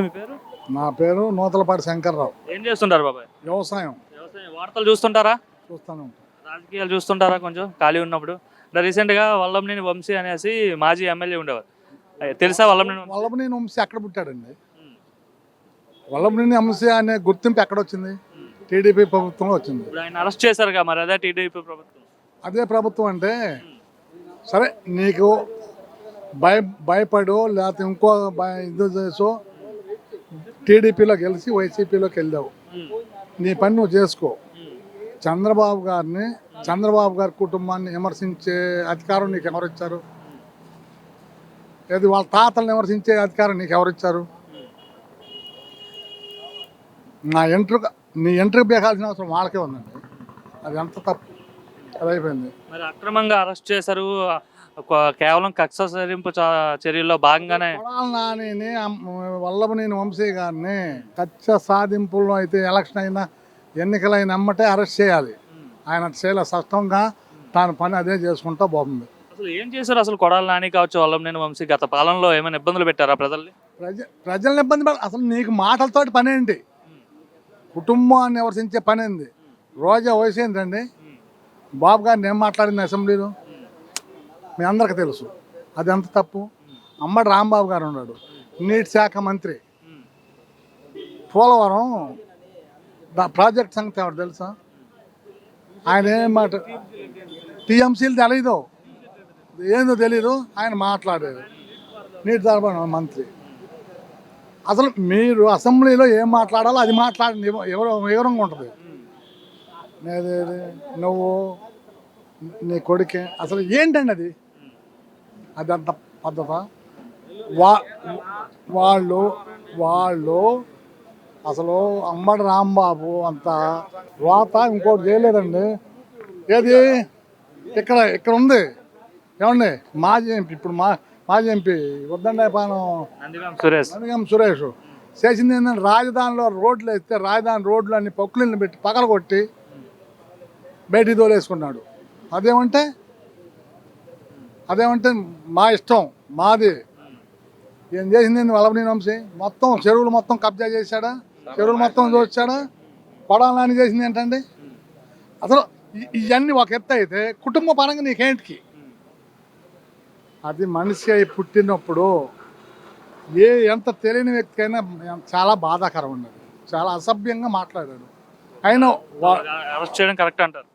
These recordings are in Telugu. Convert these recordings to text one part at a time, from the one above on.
మీ పేరు? నా పేరు నూతలపాటి శంకర్రావు. ఏం చేస్తుంటారు బాబాయ్? వ్యవసాయం. వ్యవసాయం. వార్తలు చూస్తుంటారా? చూస్తాను. రాజకీయాలు చూస్తుంటారా కొంచెం? ఖాళీ ఉన్నప్పుడు. అంటే రీసెంట్గా వల్లంనేని వంశీ అనేసి మాజీ ఎమ్మెల్యే ఉండేవారు. అయ్య, తెలుసా వల్లంనేని వంశీ? వల్లభనేని వంశీ ఎక్కడ పుట్టాడండి? వల్లభనేని వంశీ అనే గుర్తింపు ఎక్కడ వచ్చింది? టీడీపీ ప్రభుత్వంలో వచ్చింది. ఇప్పుడు ఆయన అరెస్ట్ చేశారుగా మరి అదే టీడీపీ ప్రభుత్వం. అదే ప్రభుత్వం అంటే సరే నీకు భయ భయపడో లేకపోతే ఇంకో భయ- ఇది చేసో టీడీపీలో గెలిచి వైసీపీలోకి వెళ్ళావు. నీ పని నువ్వు చేసుకో. చంద్రబాబు గారిని చంద్రబాబు గారి కుటుంబాన్ని విమర్శించే అధికారం నీకు ఎవరు ఇచ్చారు? ఏది వాళ్ళ తాతలను విమర్శించే అధికారం నీకు ఎవరు ఇచ్చారు? నా ఎంట్రుక నీ ఎంట్రుకు బేకాల్సిన అవసరం వాళ్ళకే ఉందండి. అది ఎంత తప్పు? అది అయిపోయింది మరి అక్రమంగా అరెస్ట్ చేశారు. కేవలం కక్ష సరింపు చర్యల్లో భాగంగానే కొడాల నానిని అమ్- వల్లభనేని వంశీ గారిని కచ్చ సాధింపుల్లో అయితే ఎలక్షన్ అయినా ఎన్నికలైన అమ్మటే అరెస్ట్ చేయాలి. ఆయన చేయలే స్పష్టంగా తాను పని అదే చేసుకుంటా బాగుంది. అసలు ఏం చేశారు అసలు కొడాలి నాని కావచ్చు వల్లంనేని వంశీ గత పాలనలో ఏమైనా ఇబ్బందులు పెట్టారా ప్రజల్ని? ప్రజ ప్రజల్ని ఇబ్బంది అసలు నీకు మాటలతోటి పని ఏంటి కుటుంబాన్ని విమర్శించే పని ఏంది రోజా వయసు ఏంటండి? బాబు గారిని ఏం మాట్లాడింది అసెంబ్లీలో? మీ అందరికి తెలుసు. అది ఎంత తప్పు? అమ్మడి రాంబాబు గారు ఉన్నాడు. నీటి శాఖ మంత్రి. పోలవరం ప్రాజెక్ట్ సంగతి ఎవరు తెలుసా? ఆయన ఏం మాట? టీఎంసీలు తెలీదు. ఏందో తెలీదు. ఆయన మాట్లాడేది నీటి తరబడి మంత్రి. అసలు మీరు అసెంబ్లీలో ఏం మాట్లాడాలో అది మాట్లాడండి ఎవరు వివరంగా ఉంటుంది. నేదేది నువ్వు నీ కొడుకే. అసలు ఏంటండి అది? అది అంత పద్ధత? వా వాళ్ళు వాళ్ళు అసలు అమ్మడి రాంబాబు అంత రోత ఇంకోటి చేయలేదండి. ఏది? ఇక్కడ ఇక్కడ ఉంది. ఏమండి? మాజీ ఎంపీ ఇప్పుడు మా మాజీ ఎంపీ వద్దండి పానం. సురేష్. చేసింది ఏంటంటే రాజధానిలో రోడ్లు వేస్తే రాజధాని రోడ్లు అన్ని పొక్కులను పెట్టి పగల కొట్టి బయటికి తోలేసుకున్నాడు. అదేమంటే అదేమంటే మా ఇష్టం మాది. ఏం చేసింది వల్లభనేని వంశీ? మొత్తం చెరువులు మొత్తం కబ్జా చేశాడా? చెరువులు మొత్తం దోచాడా? కొడాలని చేసింది ఏంటండి? అసలు ఇవన్నీ ఒక ఎత్తు అయితే కుటుంబ పరంగా నీకేంటికి? అది మనిషి అయి పుట్టినప్పుడు ఏ ఎంత తెలియని వ్యక్తికైనా చాలా బాధాకరం ఉన్నది చాలా అసభ్యంగా మాట్లాడాడు. అయినా అరెస్ట్ చేయడం కరెక్ట్ అంటారు.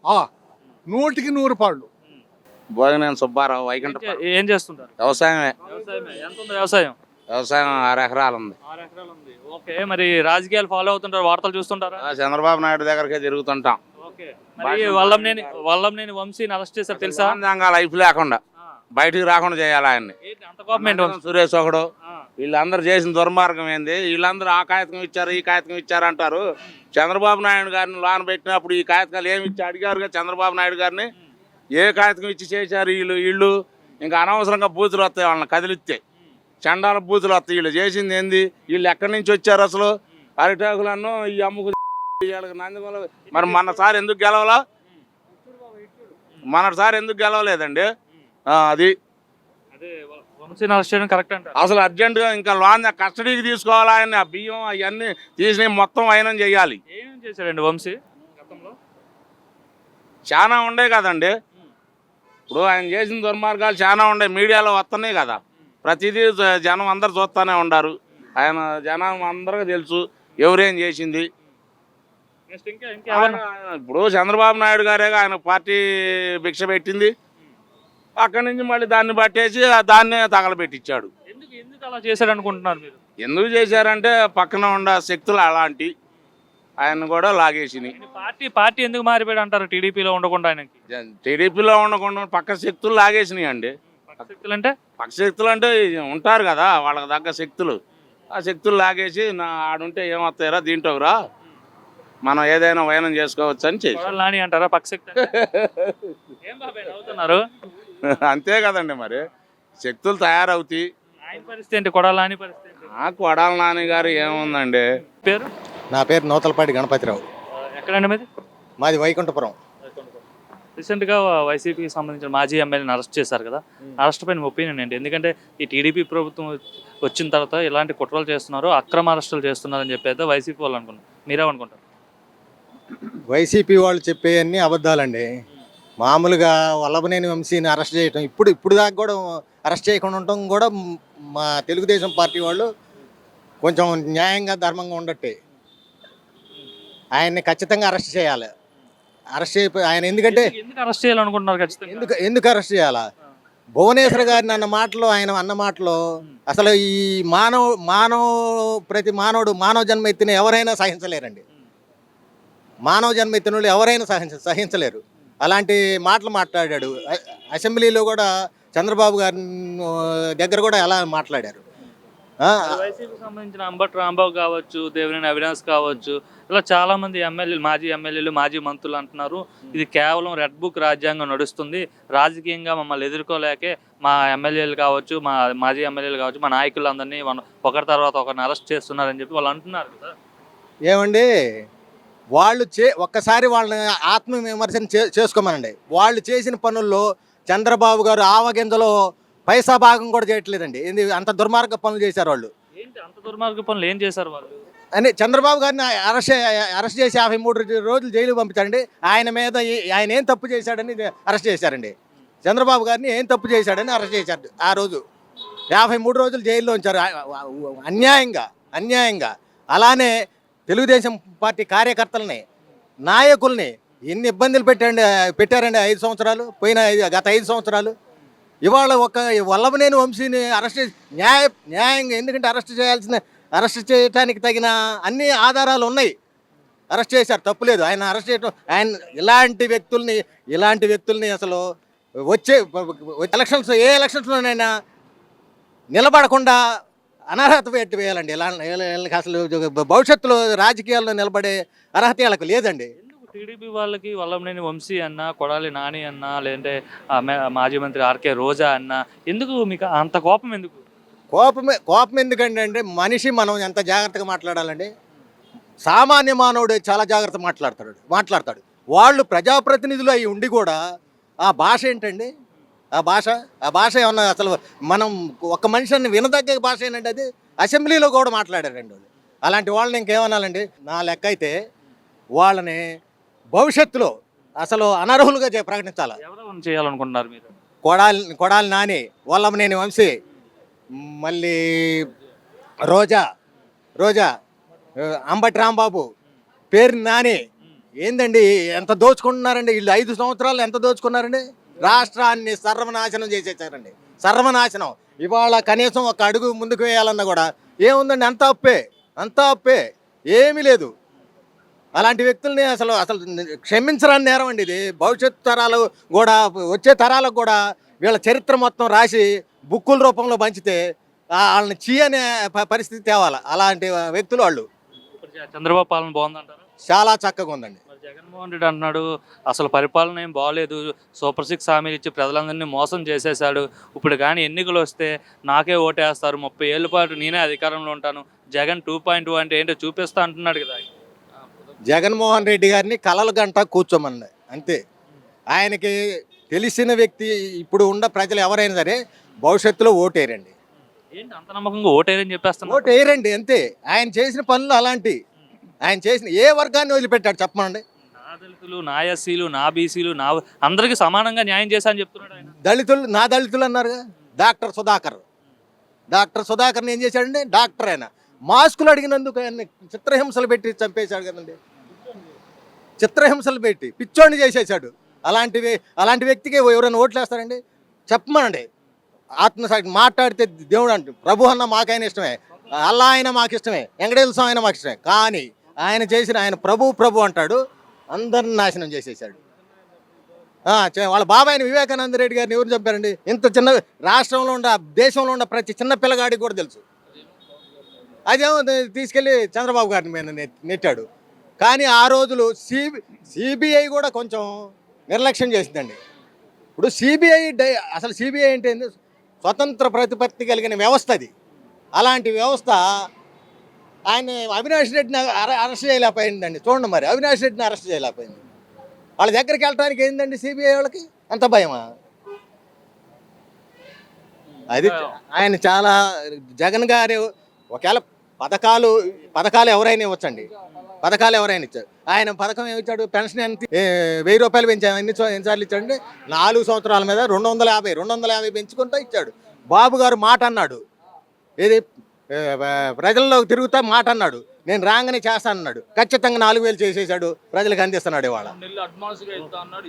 నూటికి నూరు పాళ్ళు. భోజనం సుబ్బారావు వైకుంఠ ఏం చేస్తుంటారు? వ్యవసాయమే. వ్యవసాయమే. ఎంత ఉంది వ్యవసాయం? వ్యవసాయం ఆరు ఎకరాలు ఉంది. ఆరు ఎకరాలు ఉంది. ఓకే మరి రాజకీయాలు ఫాలో అవుతుంటారు? వార్తలు చూస్తుంటారా? ఆ చంద్రబాబు నాయుడు దగ్గరకే తిరుగుతుంటాం. ఓకే. మరి వల్లంనేని వల్లంనేని వంశీని అరెస్ట్ చేశారు తెలుసా? లైఫ్ లేకుండా. బయటికి రాకుండా చేయాలి ఆయన్ని? సురేష్ ఒకడు. వీళ్ళందరూ చేసిన దుర్మార్గం ఏంది? వీళ్ళందరూ ఆ కాగితం ఇచ్చారు ఈ కాగితం ఇచ్చారు అంటారు. చంద్రబాబు నాయుడు గారిని లోన పెట్టినప్పుడు ఈ కాగితాలు ఏమి ఇచ్చి అడిగారుగా చంద్రబాబు నాయుడు గారిని? ఏ కాగితం ఇచ్చి చేశారు వీళ్ళు? వీళ్ళు ఇంకా అనవసరంగా బూతులు వస్తాయి వాళ్ళని కదిలిస్తే. చండాల బూతులు వస్తాయి. వీళ్ళు చేసింది ఏంది? వీళ్ళు ఎక్కడి నుంచి వచ్చారు అసలు? అరిటాకులను ఈ అమ్ముకు నందిగొల మరి మొన్నసారి ఎందుకు గెలవలా? మొన్నసారి ఎందుకు గెలవలేదండి? అది. అసలు అర్జెంటుగా ఇంకా లోన్ కస్టడీకి తీసుకోవాలా ఆయన ఆ బియ్యం అవన్నీ తీసి మొత్తం అయినా చేయాలి. ఏం చేశాడండి వంశీ గతంలో? చాలా ఉండే కదండి. ఇప్పుడు ఆయన చేసిన దుర్మార్గాలు చాలా ఉండే మీడియాలో వస్తున్నాయి కదా. ప్రతిదీ జనం అందరు చూస్తూనే ఉండారు. ఆయన జనం అందరికీ తెలుసు ఎవరేం చేసింది. ఆయన- ఇప్పుడు చంద్రబాబు నాయుడు గారే ఆయన పార్టీ భిక్ష పెట్టింది. అక్కడి నుంచి మళ్ళీ దాన్ని పట్టేసి ఆ దాన్నే తగలబెట్టించాడు. ఎందుకు ఎందుకు అలా చేశాడు అనుకుంటున్నారు మీరు? ఎందుకు చేశారంటే పక్కన ఉన్న శక్తులు అలాంటి ఆయన కూడా లాగేసినాయి. పార్టీ పార్టీ ఎందుకు మారిపోయాడు అంటారు టీడీపీలో ఉండకుండా ఆయనకి? టీడీపీలో ఉండకుండా పక్క శక్తులు లాగేసినాయి అండి. శక్తులు అంటే? పక్క శక్తులు అంటే ఉంటారు కదా వాళ్ళకి తగ్గ శక్తులు. ఆ శక్తులు లాగేసి నా ఆడుంటే ఏమొస్తాయిరా దీంట్లోరా మనం ఏదైనా వైనం చేసుకోవచ్చు అని నాని అంటారా పక్క శక్తి అంటే? ఏం బాబాయ్ నవ్వుతున్నారు? అంతే కదండి మరి. శక్తులు తయారవుతాయి ఆయన పరిస్థితి ఏంటి? కొడాలి నాని పరిస్థితి ఏంటి? నాకు వడాల నాని గారు ఏముందండి? పేరు? నా పేరు నూతలపాటి గణపతిరావు. ఆ, ఎక్కడండి మీది? మాది వైకుంఠపురం. రీసెంట్గా వైసీపీకి సంబంధించిన మాజీ ఎమ్మెల్యేని అరెస్ట్ చేశారు కదా. అరెస్ట్ పైన ఒపీనియన్ ఏంటి? ఎందుకంటే ఈ టీడీపీ ప్రభుత్వం వచ్చిన తర్వాత ఇలాంటి కుట్రలు చేస్తున్నారు అక్రమ అరెస్టులు చేస్తున్నారని చెప్పి అయితే వైసీపీ వాళ్ళు అనుకున్నారు మీరేమనుకుంటారు? వైసీపీ వాళ్ళు చెప్పేవన్నీ అబద్ధాలండి. మామూలుగా వల్లభనేని వంశీని అరెస్ట్ చేయటం ఇప్పుడు ఇప్పుడు దాకా కూడా అరెస్ట్ చేయకుండా ఉండటం కూడా మ్- తెలుగుదేశం పార్టీ వాళ్ళు కొంచెం న్యాయంగా ధర్మంగా ఉండట్టే. ఆయన్ని ఖచ్చితంగా అరెస్ట్ చేయాలి. అరెస్ట్ చేయ ఆయన ఎందుకంటే ఎందుకు అరెస్ట్ చేయాలనుకుంటున్నారు ఖచ్చితంగా? ఎందుకు ఎందుకు అరెస్ట్ చేయాలా? భువనేశ్వర్ గారిని అన్న మాటలు ఆయన అన్న మాటలు అసలు ఈ మానవ మానవ ప్రతి మానవుడు మానవ జన్మ ఎత్తిన ఎవరైనా సహించలేరండి. మానవ జన్మ ఎత్తిన ఎవరైనా సహించ సహించలేరు. అలాంటి మాటలు మాట్లాడాడు. అసెంబ్లీలో కూడా చంద్రబాబు గారి దగ్గర కూడా ఎలా మాట్లాడారు? వైసీపీకి సంబంధించిన అంబట్ రాంబాబు కావచ్చు దేవినేని అవినాష్ కావచ్చు ఇలా చాలా మంది ఎమ్మెల్యేలు మాజీ ఎమ్మెల్యేలు మాజీ మంత్రులు అంటున్నారు. ఇది కేవలం రెడ్ బుక్ రాజ్యాంగం నడుస్తుంది. రాజకీయంగా మమ్మల్ని ఎదుర్కోలేకే మా ఎమ్మెల్యేలు కావచ్చు మా మాజీ ఎమ్మెల్యేలు కావచ్చు మా నాయకులందరినీ ఒకరి తర్వాత ఒకరిని అరెస్ట్ చేస్తున్నారని చెప్పి వాళ్ళు అంటున్నారు కదా. ఏమండి? వాళ్ళు చే ఒక్కసారి వాళ్ళని ఆత్మ విమర్శన చే చేసుకోమనండి. వాళ్ళు చేసిన పనుల్లో చంద్రబాబు గారు ఆవగింజలో పైసా భాగం కూడా చేయట్లేదండి. ఏంది అంత దుర్మార్గ పనులు చేశారు వాళ్ళు. ఏంటి అంత దుర్మార్గ పనులు ఏం చేశారు వాళ్ళు? అని చంద్రబాబు గారిని అరెస్ట్ అరెస్ట్ చేసి యాభై మూడు రోజులు జైలు పంపించారండి. ఆయన మీద ఆయన ఏం తప్పు చేశాడని అరెస్ట్ చేశారండి. చంద్రబాబు గారిని ఏం తప్పు చేశాడని అరెస్ట్ చేశారు ఆ రోజు. యాభై మూడు రోజులు జైల్లో ఉంచారు. అన్యాయంగా అన్యాయంగా. అలానే తెలుగుదేశం పార్టీ కార్యకర్తలని నాయకుల్ని ఎన్ని ఇబ్బందులు పెట్టండి పెట్టారండి ఐదు సంవత్సరాలు? పోయిన గత ఐదు సంవత్సరాలు? ఇవాళ ఒక వల్లభనేని వంశీని అరెస్ట్ న్యాయ న్యాయంగా ఎందుకంటే అరెస్ట్ చేయాల్సిన అరెస్ట్ చేయడానికి తగిన అన్ని ఆధారాలు ఉన్నాయి. అరెస్ట్ చేశారు తప్పులేదు ఆయన అరెస్ట్ చేయడం ఆయన ఇలాంటి వ్యక్తుల్ని ఇలాంటి వ్యక్తుల్ని అసలు వచ్చే ఎలక్షన్స్ ఏ ఎలక్షన్స్లోనైనా నిలబడకుండా అనర్హత పెట్టి వేయాలండి? ఇలా వీళ్ళకి అసలు భవిష్యత్తులో రాజకీయాల్లో నిలబడే అర్హత వీళ్ళకి లేదండి. టీడీపీ వాళ్ళకి వల్లంనేని వంశీ అన్న కొడాలి నాని అన్న లేదంటే మాజీ మంత్రి ఆర్కే రోజా అన్న ఎందుకు మీకు అంత కోపం ఎందుకు? కోపమే కోపం ఎందుకంటే అంటే మనిషి మనం ఎంత జాగ్రత్తగా మాట్లాడాలండి? సామాన్య మానవుడు చాలా జాగ్రత్త మాట్లాడతాడు మాట్లాడతాడు. వాళ్ళు ప్రజాప్రతినిధులు అయి ఉండి కూడా ఆ భాష ఏంటండి? ఆ భాష ఆ భాష ఏమన్నా అసలు మనం ఒక మనిషిని వినదగ్గ భాష ఏంటంటే అది అసెంబ్లీలో కూడా మాట్లాడారండి వాళ్ళు అలాంటి వాళ్ళని ఇంకేమనాలండి? నా లెక్క అయితే వాళ్ళని భవిష్యత్తులో అసలు అనర్హులుగా చే- ప్రకటించాలి? చేయాలనుకుంటున్నారు మీరు? కొడాలి కొడాలి నాని వల్లభనేని వంశీ మళ్ళీ రోజా రోజా అంబటి రాంబాబు పేరు నాని. ఏందండి ఎంత దోచుకుంటున్నారండి? వీళ్ళు ఐదు సంవత్సరాలు ఎంత దోచుకున్నారండి? రాష్ట్రాన్ని సర్వనాశనం చేసేసారండి. సర్వనాశనం. ఇవాళ కనీసం ఒక అడుగు ముందుకు వేయాలన్నా కూడా ఏముందండి? అంత అప్పే. అంత అప్పే. ఏమీ లేదు. అలాంటి వ్యక్తుల్ని అసలు అసలు క్షమించరాని నేరం అండి ఇది. భవిష్యత్ తరాలు కూడా వచ్చే తరాలకు కూడా వీళ్ళ చరిత్ర మొత్తం రాసి బుక్కుల రూపంలో పంచితే వాళ్ళని చీ అనే పరిస్థితి తేవాలి. అలాంటి వ్యక్తులు వాళ్ళు. చంద్రబాబు పాలన బాగుందంటారా? చాలా చక్కగా ఉందండి. జగన్మోహన్ రెడ్డి అంటున్నాడు అసలు పరిపాలన ఏం బాగలేదు సూపర్ సిక్స్ హామీలు ఇచ్చి ప్రజలందరినీ మోసం చేసేశాడు. ఇప్పుడు కానీ ఎన్నికలు వస్తే నాకే ఓటేస్తారు. ముప్పై ఏళ్ళ పాటు నేనే అధికారంలో ఉంటాను. జగన్ టూ పాయింట్ అంటే ఏంటో చూపిస్తా అంటున్నాడు కదా. జగన్మోహన్ రెడ్డి గారిని కలలు గంట కూర్చోమన్నది అంతే. ఆయనకి తెలిసిన వ్యక్తి ఇప్పుడు ఉన్న ప్రజలు ఎవరైనా సరే భవిష్యత్తులో ఓటేరండి ఏంటి అంత నమ్మకంగా ఓటేరని చెప్పేస్తున్నారు? ఓటు వేయరండి అంతే. ఆయన చేసిన పనులు అలాంటి. ఆయన చేసిన ఏ వర్గాన్ని వదిలిపెట్టాడు చెప్పమండి? దళితులు నా ఎస్సీలు నా బీసీలు నా అందరికీ సమానంగా న్యాయం చేశా అని చెప్తున్నాడు ఆయన. దళితులు నా దళితులు అన్నారు డాక్టర్ సుధాకర్. డాక్టర్ సుధాకర్ని ఏం చేశాడండి? డాక్టర్ ఆయన. మాస్కులు అడిగినందుకు ఆయన చిత్రహింసలు పెట్టి చంపేశాడు కదండి. చిత్రహింసలు పెట్టి పిచ్చోడిని చేసేసాడు అలాంటి అలాంటి వ్యక్తికి ఎవరైనా ఓట్లు వేస్తారండి చెప్పమనండి. ఆత్మసాక్షి మాట్లాడితే దేవుడు అంటే ప్రభు అన్న మాకైనా ఇష్టమే. అల్లా ఆయన మాకు ఇష్టమే వెంకటేశ్వర స్వామి ఆయన మాకు ఇష్టమే కానీ ఆయన చేసిన ఆయన ప్రభు ప్రభు అంటాడు. అందరిని నాశనం చేసేసాడు వాళ్ళ బాబాయిని వివేకానంద రెడ్డి గారిని ఎవరు చెప్పారండి ఇంత చిన్న రాష్ట్రంలో ఉన్న దేశంలో ఉన్న ప్రతి చిన్న పిల్లగాడికి కూడా తెలుసు. అదేమో తీసుకెళ్ళి చంద్రబాబు గారిని మీద నెట్టాడు. కానీ ఆ రోజులు సిబి సిబిఐ కూడా కొంచెం నిర్లక్ష్యం చేసిందండి. ఇప్పుడు సిబిఐ డై అసలు సిబిఐ అంటే స్వతంత్ర ప్రతిపత్తి కలిగిన వ్యవస్థ అది. అలాంటి వ్యవస్థ ఆయన అవినాష్ రెడ్డిని అర- అరెస్ట్ చేయలేకపోయిందండి. చూడండి మరి అవినాష్ రెడ్డిని అరెస్ట్ చేయలేకపోయింది. వాళ్ళ దగ్గరికి వెళ్ళడానికి ఏందండి సిబిఐ వాళ్ళకి? అంత భయమా? అది ఆయన చాలా జగన్ గారు ఒకవేళ పథకాలు పథకాలు ఎవరైనా ఇవ్వచ్చండి. పథకాలు ఎవరైనా ఇచ్చారు. ఆయన పథకం ఏమి ఇచ్చాడు? పెన్షన్ ఎంత వెయ్యి రూపాయలు పెంచాము ఎన్ని ఎన్నిసార్లు ఇచ్చాడు నాలుగు సంవత్సరాల మీద రెండు వందల యాభై రెండు వందల యాభై పెంచుకుంటూ ఇచ్చాడు. బాబు గారు మాట అన్నాడు. ఏది ప్రజల్లో తిరుగుతా మాట అన్నాడు. నేను రాగానే చేస్తానన్నాడు ఖచ్చితంగా నాలుగు వేలు చేసేసాడు. ప్రజలకు అందిస్తున్నాడు ఇవాళ. ఇస్తా అన్నాడు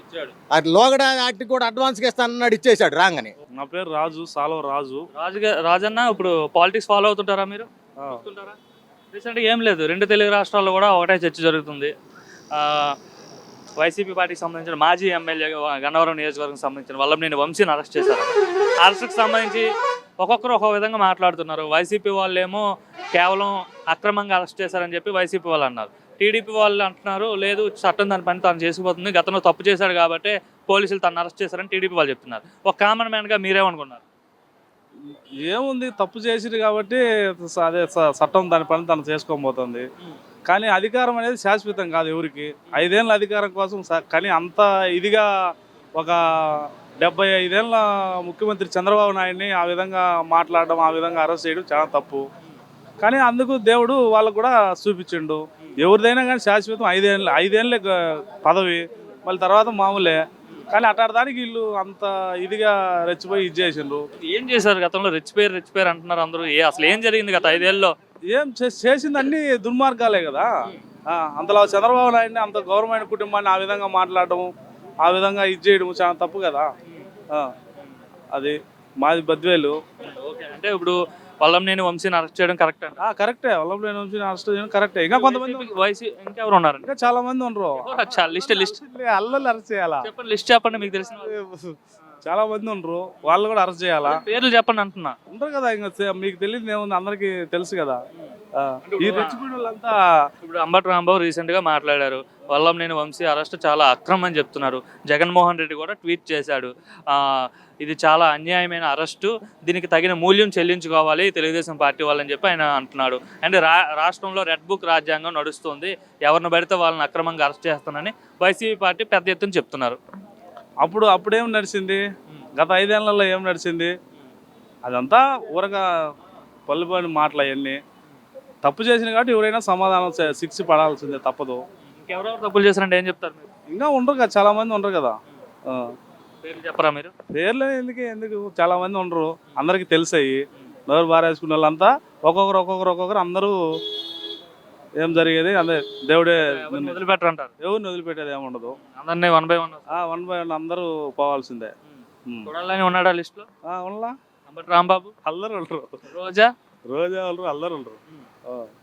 అది లోగడ వాటికి కూడా అడ్వాన్స్గా ఇస్తానన్నాడు ఇచ్చేసాడు రాగానే. నా పేరు రాజు సాలవ రాజు. రాజుగా రాజన్న ఇప్పుడు పాలిటిక్స్ ఫాలో అవుతుంటారా మీరు? రీసెంట్గా ఏం లేదు. రెండు తెలుగు రాష్ట్రాల్లో కూడా ఒకటే చర్చ జరుగుతుంది. ఆ, వైసీపీ పార్టీకి సంబంధించిన మాజీ ఎమ్మెల్యే గన్నవరం నియోజకవర్గం సంబంధించిన వల్లంనేని వంశీని అరెస్ట్ చేశారు. అరెస్ట్కి సంబంధించి ఒక్కొక్కరు ఒక్కొక్క విధంగా మాట్లాడుతున్నారు. వైసీపీ వాళ్ళేమో కేవలం అక్రమంగా అరెస్ట్ చేశారని చెప్పి వైసీపీ వాళ్ళు అన్నారు. టీడీపీ వాళ్ళు అంటున్నారు లేదు చట్టం దాని పని తాను చేసిపోతుంది గతంలో తప్పు చేశాడు కాబట్టి పోలీసులు తను అరెస్ట్ చేశారని టీడీపీ వాళ్ళు చెప్తున్నారు. ఒక కామన్ మ్యాన్గా మీరేమనుకున్నారు? ఏముంది తప్పు చేసిరు కాబట్టి స- అదే స- చట్టం దాని పని తను చేసుకోబోతుంది. కానీ అధికారం అనేది శాశ్వతం కాదు ఎవరికి. ఐదేళ్ళ అధికారం కోసం స- కానీ అంత ఇదిగా ఒక డెబ్బై ఐదేళ్ళ ముఖ్యమంత్రి చంద్రబాబు నాయుడిని ఆ విధంగా మాట్లాడడం ఆ విధంగా అరెస్ట్ చేయడం చాలా తప్పు. కానీ అందుకు దేవుడు వాళ్ళకు కూడా చూపించిండు. ఎవరిదైనా కానీ శాశ్వతం ఐదేళ్ళు ఐదేళ్ళే పదవి మళ్ళీ తర్వాత మామూలే. కానీ అట్లాంటి దానికి వీళ్ళు అంత ఇదిగా రెచ్చిపోయి ఇది చేసిండ్రు. ఏం చేశారు? గతంలో రిచ్ పేరు రిచ్ పేరు అంటున్నారు అందరూ. ఏ అసలు ఏం జరిగింది గత ఐదేళ్ళలో? ఏం చేసింది అన్ని దుర్మార్గాలే కదా. ఆ, అంతలో చంద్రబాబు నాయుడిని అంత గౌరవమైన కుటుంబాన్ని ఆ విధంగా మాట్లాడడం ఆ విధంగా ఇది చేయడం చాలా తప్పు కదా? ఆ, అది మాది బద్వేలు. ఓకే అంటే ఇప్పుడు వల్లంనేని వంశీని అరెస్ట్ చేయడం కరెక్ట్ అంట ఆ, కరెక్టే. వల్లభనేని వంశీని అరెస్ట్ చేయడం కరెక్టే. ఇంకా కొంతమంది ఉన్నారు. వైసీ ఇంకెవరు ఉన్నారండి? ఇంకా చాలా మంది ఉండరు. List list. అల్లలు అరెస్ట్ చేయాలా? చెప్పండి లిస్ట్ చెప్పండి మీకు తెలిసిన. చాలా మంది ఉండరు. వాళ్ళు కూడా అరెస్ట్ చేయాలా? పేర్లు చెప్పండి అంటున్నా. ఉండరు కదా ఇంకా మీకు తెలియదు ఏముంది అందరికి తెలుసు కదా. ఈ వాళ్ళంతా ఇప్పుడు అంబటి రాంబాబు రీసెంట్గా మాట్లాడారు. వల్లంనేని వంశీ అరెస్ట్ చాలా అక్రమం అని చెప్తున్నారు. జగన్మోహన్ రెడ్డి కూడా ట్వీట్ చేశాడు. ఇది చాలా అన్యాయమైన అరెస్టు. దీనికి తగిన మూల్యం చెల్లించుకోవాలి తెలుగుదేశం పార్టీ వాళ్ళని చెప్పి ఆయన అంటున్నాడు. అండ్ రా రాష్ట్రంలో రెడ్ బుక్ రాజ్యాంగం నడుస్తుంది. ఎవరిని పడితే వాళ్ళని అక్రమంగా అరెస్ట్ చేస్తానని వైసీపీ పార్టీ పెద్ద ఎత్తున చెప్తున్నారు. అప్పుడు అప్పుడేం నడిచింది? గత ఐదేళ్ళలో ఏం నడిచింది? అదంతా ఊరగా పల్లిపోయిన మాటలు అవన్నీ. తప్పు చేసిన కాబట్టి ఎవరైనా సమాధానం శిక్ష పడాల్సిందే తప్పదు. ఇంకెవరెవరు తప్పులు చేశారంటే ఏం చెప్తారు మీరు? ఇంకా ఉండరు కదా చాలా మంది ఉండరు కదా. పేర్లు చెప్పరా మీరు? పేర్లు ఎందుకు ఎందుకు? చాలా మంది ఉండరు. అందరికి తెలిసాయి. నోరు బారేసుకున్న వాళ్ళంతా ఒక్కొక్కరు ఒక్కొక్కరు ఒక్కొక్కరు అందరూ ఏం జరిగేది? అదే దేవుడే ఎవరిని వదిలిపెట్టరంటారు? ఎవరిని వదిలిపెట్టేది ఏముండదు అందరినీ one by one one by one అందరూ పోవాల్సిందే. చూడాలని ఉన్నాడా లిస్ట్లో ఆ, ఉండలా అంబటి రాంబాబు? అల్లరు ఉండరు. రోజా? రోజా వాళ్ళు అల్లరు ఉండరు. ఆ.